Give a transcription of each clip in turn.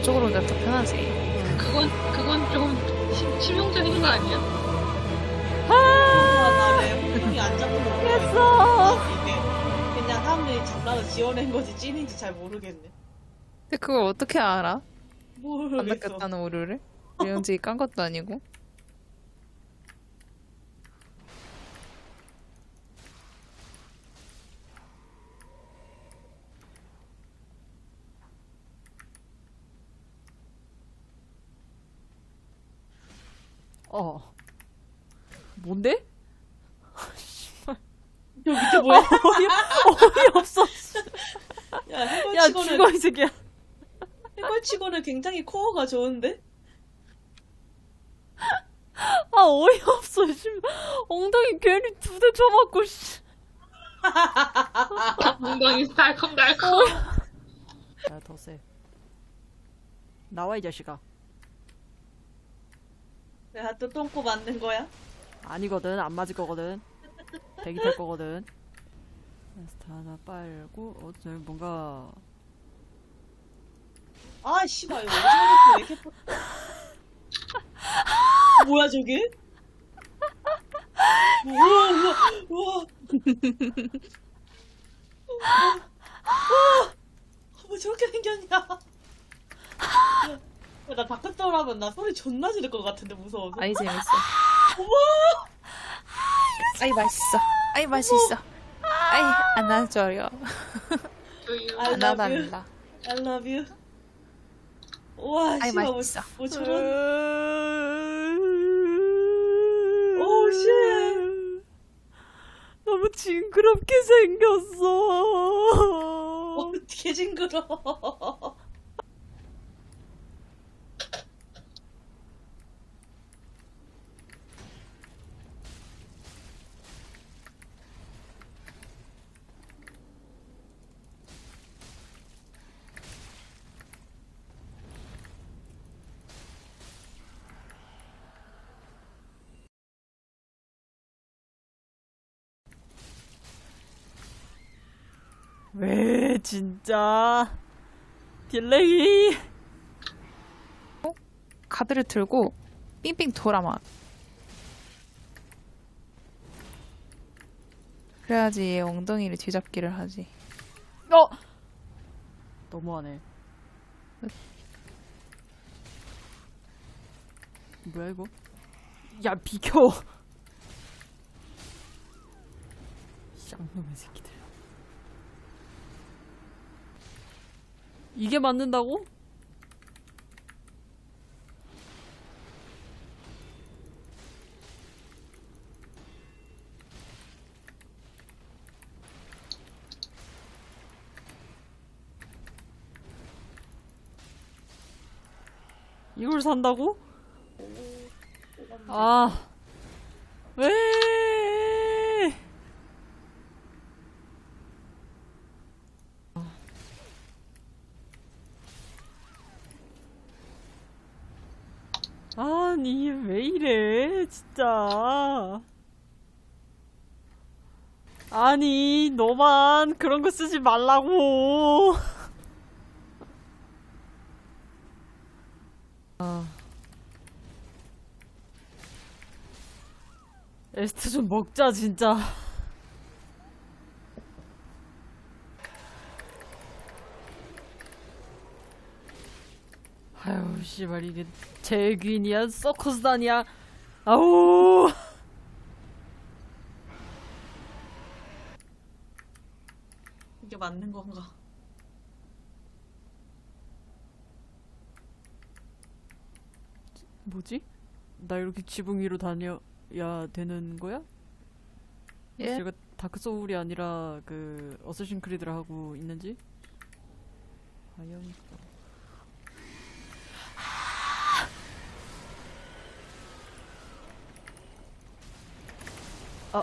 안쪽으로 오니까 더 편하지. 그건 그건 좀 심- 실용적인 거 아니야? 안 했어. 이게 그냥 사람들이 장난을 지어낸 거지 찐인지 잘 모르겠네. 근데 그걸 어떻게 알아? 안 모르겠어. 낚였다는 오류를? 유영지 깐 것도 아니고. 어. 뭔데? 저 밑에 뭐야? 어이 없어. 야 야, 해골치고는 죽어, 이 새끼야. 해골치고는 굉장히 코어가 좋은데? 아, 어이 없어, 씨. 엉덩이 괜히 두 대 쳐맞고, 씨. 엉덩이 달콤달콤. 야, 더 세. 나와, 이 자식아. 내가 또 똥꼬 맞는 거야? 아니거든, 안 맞을 거거든. 대기 탈 거거든. 스타 하나 빨고, 어, 저 뭔가. 아 씨발 이거 왜 이렇게 퍼... 뭐야 저게? 우와 우와 우와 우와 뭐 저렇게 생겼냐 야, 나 다크서울 하면 나 소리 존나 지를 것 같은데 무서워서 아이 재밌어. 아이 맛있어. 아이 맛있어. 아이 안아줘요. 조유. I love you 안아달라. I love you 우와 아이 씨발 뭐, 맛있어. 뭐 저런 오, 오, 쉣. 너무 징그럽게 생겼어. 어떻게 징그러 왜, 진짜. 딜레이. 카드를 들고 삥삥 돌아만. 그래야지 얘 엉덩이를 뒤잡기를 하지. 어! 너무하네. 뭐야, 이거? 야, 비켜! 쌍놈의 새끼들. 이게 맞는다고? 이걸 산다고? 아, 왜? 아니, 왜 이래, 진짜. 아니, 너만 그런 거 쓰지 말라고. 아. 에스트 좀 먹자 진짜 아유 씨발 이게 제귀인이야 서커스단이야 아우 이게 맞는 건가 뭐지? 나 이렇게 지붕 위로 다녀야 되는 거야? 예? 제가 다크 소울이 아니라 그 어쌔신 크리드를 하고 있는지? 과연 아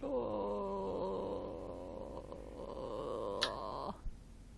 싫어